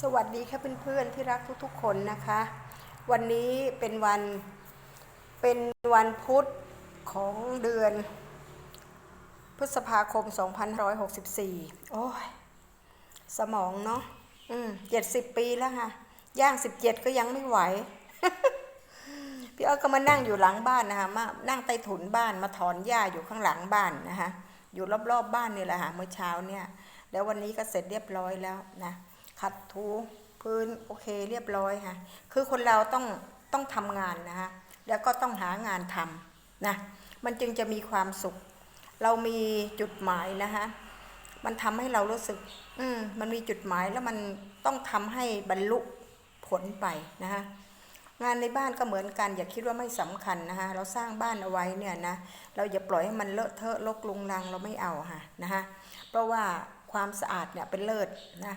สวัสดีค่ะเพื่อนๆที่รักทุกๆคนนะคะ วันนี้เป็นวันเป็นวันพุธของเดือน พฤษภาคม 2564 โอ้ย สมองเนาะอืมเจ็ดสิบปีแล้วค่ะ ย่างสิบเจ็ดก็ยังไม่ไหว พี่อ้อก็มานั่งอยู่หลังบ้านนะคะมานั่งใต้ถุนบ้านมาถอนหญ้าอยู่ข้างหลังบ้านนะคะอยู่รอบๆบบ้านนี่แหละค่ะเมื่อเช้าเนี่ย แล้ววันนี้ก็เสร็จเรียบร้อยแล้วนะ ขัดถูพื้นโอเคเรียบร้อยค่ะ คือคนเราต้องต้องทำงานนะคะแล้วก็ต้องหางานทำนะ มันจึงจะมีความสุข เรามีจุดหมายนะคะมันทำให้เรารู้สึก อืมมันมีจุดหมายแล้วมันต้องทำให้บรรลุผลไปนะคะงานในบ้านก็เหมือนกัน อย่าคิดว่าไม่สำคัญนะคะเราสร้างบ้านเอาไว้เนี่ยนะเราอย่าปล่อยให้มันเลอะเทอะรกลุงรังเราไม่เอาค่ะนะคะเพราะว่าความสะอาดเนี่ยเป็นเลิศนะ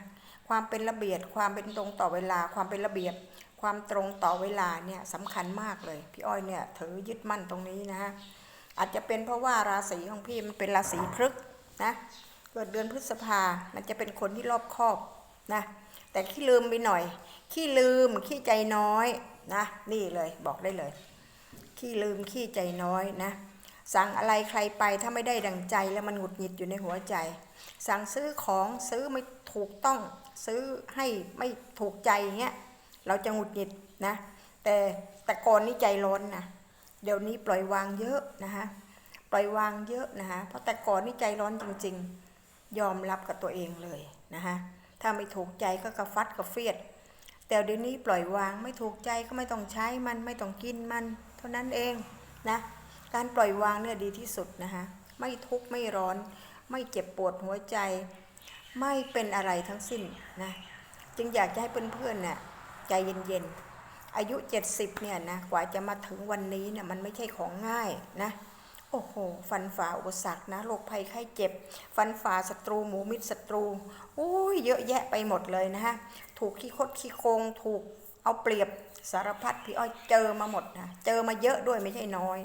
ความเป็นระเบียบความเป็นตรงต่อเวลา ความเป็นระเบียบ ความตรงต่อเวลาเนี่ยสำคัญมากเลย พี่อ้อยเนี่ยถือยึดมั่นตรงนี้นะฮะอาจจะเป็นเพราะว่าราศีของพี่มันเป็นราศีพฤกษ์นะเกิดเดือนพฤษภา มันจะเป็นคนที่รอบคอบนะ แต่ขี้ลืมไปหน่อย ขี้ลืมขี้ใจน้อยนะ นี่เลยบอกได้เลย ขี้ลืมขี้ใจน้อยนะ สั่งอะไรใครไปถ้าไม่ได้ดังใจแล้วมันหงุดหงิดอยู่ในหัวใจ สั่งซื้อของซื้อไม่ถูกต้อง ซื้อให้ไม่ถูกใจเงี้ยเราจะหงุดหงิดนะ แต่แต่ก่อนนี่ใจร้อนนะเดี๋ยวนี้ปล่อยวางเยอะนะคะปล่อยวางเยอะนะคะเพราะแต่ก่อนนี่ใจร้อนจริง ๆ ยอมรับกับตัวเองเลยนะคะถ้าไม่ถูกใจก็กระฟัดกระเฟียด แต่เดี๋ยวนี้ปล่อยวางไม่ถูกใจก็ไม่ต้องใช้มันไม่ต้องกินมัน เท่านั้นเองนะการปล่อยวางเนี่ยดีที่สุดนะคะไม่ทุกข์ไม่ร้อน ไม่เจ็บปวดหัวใจ ไม่เป็นอะไรทั้งสิ้นนะจึงอยากจะให้เพื่อนๆเนี่ยใจเย็นๆ อายุ 70เนี่ยนะกว่าจะมาถึงวันนี้เนี่ยมันไม่ใช่ของง่ายนะโอ้โหฟันฝ่าอุปสรรคนะโรคภัยไข้เจ็บ ฟันฝ่าศัตรูหมูมิตรศัตรูโอ้ยเยอะแยะไปหมดเลยนะฮะถูกขี้คดขี้โกงถูกเอาเปรียบสารพัดพี่อ้อยเจอมาหมดนะเจอมาเยอะด้วยไม่ใช่น้อย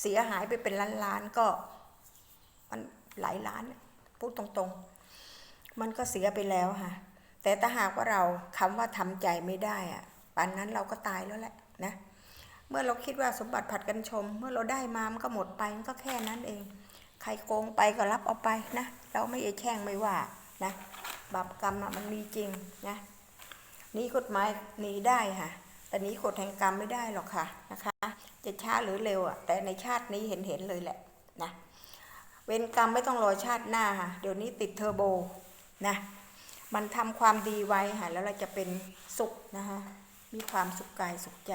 เสียหายไปเป็นล้านๆก็ มันหลายล้านพูดตรงๆ มันก็เสียไปแล้วค่ะ แต่ถ้าหากว่าเราคำว่าทำใจไม่ได้อะป่านนั้นเราก็ตายแล้วแหละนะ เมื่อเราคิดว่าสมบัติผัดกันชม เมื่อเราได้มามันก็หมดไปมันก็แค่นั้นเอง ใครโกงไปก็รับเอาไปนะ เราไม่เอแช่งไม่ว่านะบาปกรรมอะมันมีจริงนะหนีกฎหมายหนีได้ค่ะแต่นี้กฎแห่งกรรมไม่ได้หรอกค่ะนะคะ จะช้าหรือเร็วอะแต่ในชาตินี้เห็นเห็นเลยแหละนะเวรกรรมไม่ต้องรอชาติหน้าค่ะเดี๋ยวนี้ติดเทอร์โบ นะมันทำความดีไว้ค่ะแล้วเราจะเป็นสุขนะคะมีความสุขกายสุขใจ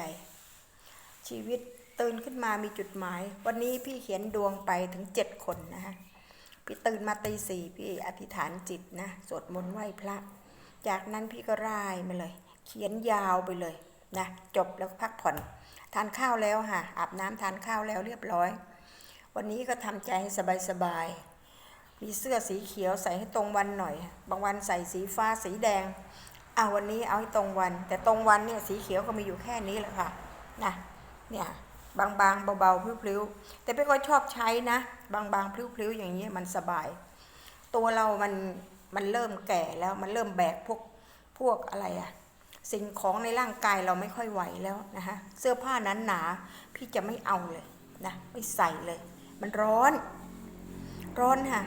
ชีวิตตื่นขึ้นมามีจุดหมาย วันนี้พี่เขียนดวงไปถึงเจ็ดคนนะคะพี่ตื่นมาตีสี่พี่อธิษฐานจิตนะสวดมนต์ไหว้พระ จากนั้นพี่ก็ร่ายมาเลย เขียนยาวไปเลยนะจบแล้วพักผ่อน ทานข้าวแล้วค่ะอาบน้ำทานข้าวแล้วเรียบร้อย วันนี้ก็ทำใจให้สบายๆ มีเสื้อสีเขียวใส่ให้ตรงวันหน่อย บางวันใส่สีฟ้าสีแดงเอาวันนี้เอาให้ตรงวัน แต่ตรงวันเนี่ยสีเขียวก็มีอยู่แค่นี้แหละค่ะนะเนี่ยบางๆเบาๆพลิ้วๆแต่พี่ก็ชอบใช้นะ บางๆพลิ้วๆอย่างนี้มันสบาย ตัวเรามันมันเริ่มแก่แล้วมันเริ่มแบกพวกพวกอะไรอะสิ่งของในร่างกายเราไม่ค่อยไหวแล้วนะคะเสื้อผ้านั้นหนาพี่จะไม่เอาเลยนะไม่ใส่เลย มันร้อน ร้อนค่ะ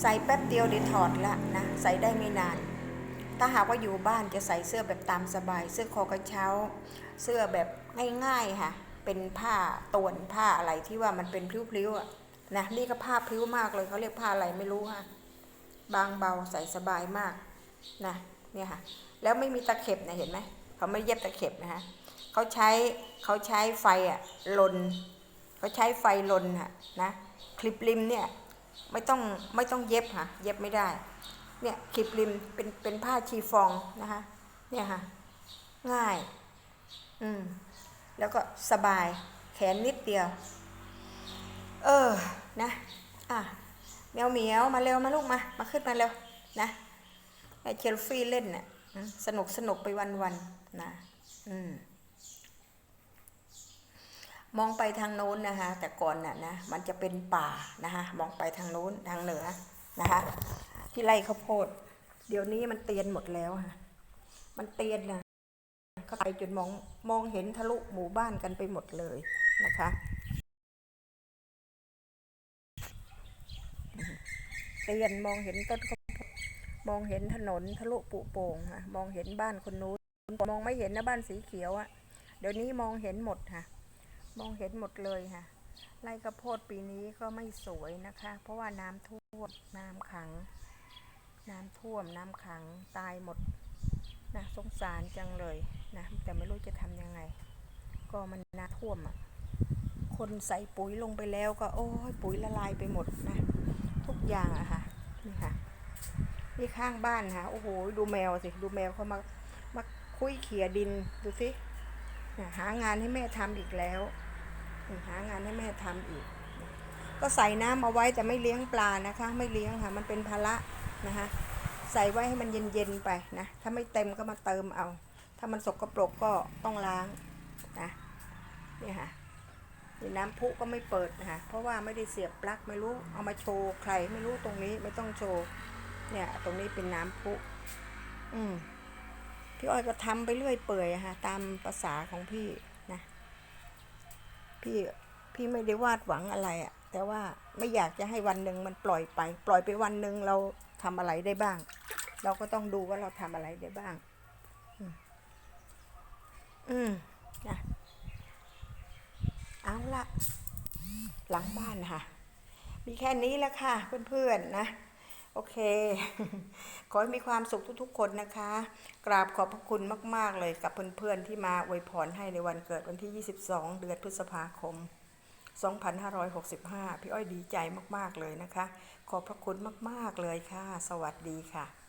ใส่แป๊บเดียวเดี๋ยวถอดละนะ ใส่ได้ไม่นาน ถ้าหากว่าอยู่บ้านจะใส่เสื้อแบบตามสบาย เสื้อคอกระเช้า เสื้อแบบง่ายๆค่ะ เป็นผ้าตวนผ้าอะไรที่ว่ามันเป็นพลิ้วๆอะนะนี่ก็ผ้าพลิ้วมากเลยเขาเรียกผ้าอะไรไม่รู้ค่ะ บางเบาใส่สบายมากนะเนี่ยค่ะ แล้วไม่มีตะเข็บนะเห็นไหมเขาไม่เย็บตะเข็บนะคะเขาใช้เขาใช้ไฟอะลนเขาใช้ไฟลนค่ะนะคลิปริมเนี่ย ไม่ต้องไม่ต้องเย็บค่ะ เย็บไม่ได้ เนี่ยคลิปริมเป็นเป็นผ้าชีฟองนะคะเนี่ยค่ะ ง่าย อืม แล้วก็สบายแขนนิดเดียว เออ นะ อะเมียวเมียวมาเร็วมาลูกมา มาขึ้นมาเร็ว นะไอเชลฟี่เล่นน่ะสนุกสนุกไปวันวันนะ อืม มองไปทางโน้นนะคะ แต่ก่อนน่ะนะมันจะเป็นป่านะคะ มองไปทางโน้นทางเหนือนะคะ ที่ไร่ข้าวโพด เดี๋ยวนี้มันเตียนหมดแล้วค่ะ มันเตียนนะเขาไปจนมองมองเห็นทะลุหมู่บ้านกันไปหมดเลยนะคะ เตียนมองเห็นต้นข้าวโพดมองเห็นถนนทะลุปุโป่งค่ะ มองเห็นบ้านคนนู้นมองไม่เห็นนะบ้านสีเขียวอะเดี๋ยวนี้มองเห็นหมดค่ะ มองเห็นหมดเลยค่ะไร่ข้าวโพดปีนี้ก็ไม่สวยนะคะ เพราะว่าน้ำท่วมน้ำขัง น้ำท่วมน้ำขังตายหมดนะสงสารจังเลยนะแต่ไม่รู้จะทำยังไง ก็มันน้ำท่วมอะคนใส่ปุ๋ยลงไปแล้วก็โอ้ยปุ๋ยละลายไปหมดนะทุกอย่างอะค่ะนี่ค่ะนี่ข้างบ้านค่ะโอ้โหดูแมวสิดูแมวเขามามาคุยเขี่ยดินดูสิหางานให้แม่ทำอีกแล้ว หางานให้แม่ทำอีก ก็ใส่น้ำเอาไว้แต่ไม่เลี้ยงปลานะคะ ไม่เลี้ยงค่ะ มันเป็นภาระนะคะใส่ไว้ให้มันเย็นๆไปนะ ถ้าไม่เต็มก็มาเติมเอา ถ้ามันสกปรกก็ต้องล้างนะนี่ค่ะนี่น้ำพุก็ไม่เปิดนะคะเพราะว่าไม่ได้เสียบปลั๊กไม่รู้เอามาโชว์ใครไม่รู้ตรงนี้ไม่ต้องโชว์เนี่ยตรงนี้เป็นน้ำพุ อืมพี่อ้อยก็ทำไปเรื่อยเปื่อยะค่ะตามภาษาของพี่ พี่พี่ไม่ได้วาดหวังอะไรอะแต่ว่าไม่อยากจะให้วันหนึ่งมันปล่อยไป ปล่อยไปวันหนึ่งเราทำอะไรได้บ้าง เราก็ต้องดูว่าเราทำอะไรได้บ้างอืมอืมนะเอาละหลังบ้านค่ะ มีแค่นี้แหละค่ะ เพื่อนๆนะ โอเค ขอให้มีความสุขทุกๆ คนนะคะ กราบขอบพระคุณมาก ๆ เลยกับเพื่อนๆ ที่มาอวยพรให้ในวันเกิดวันที่ 22 เดือนพฤษภาคม 2565 พี่อ้อยดีใจมาก ๆ เลยนะคะ ขอบพระคุณมาก ๆ เลยค่ะ สวัสดีค่ะ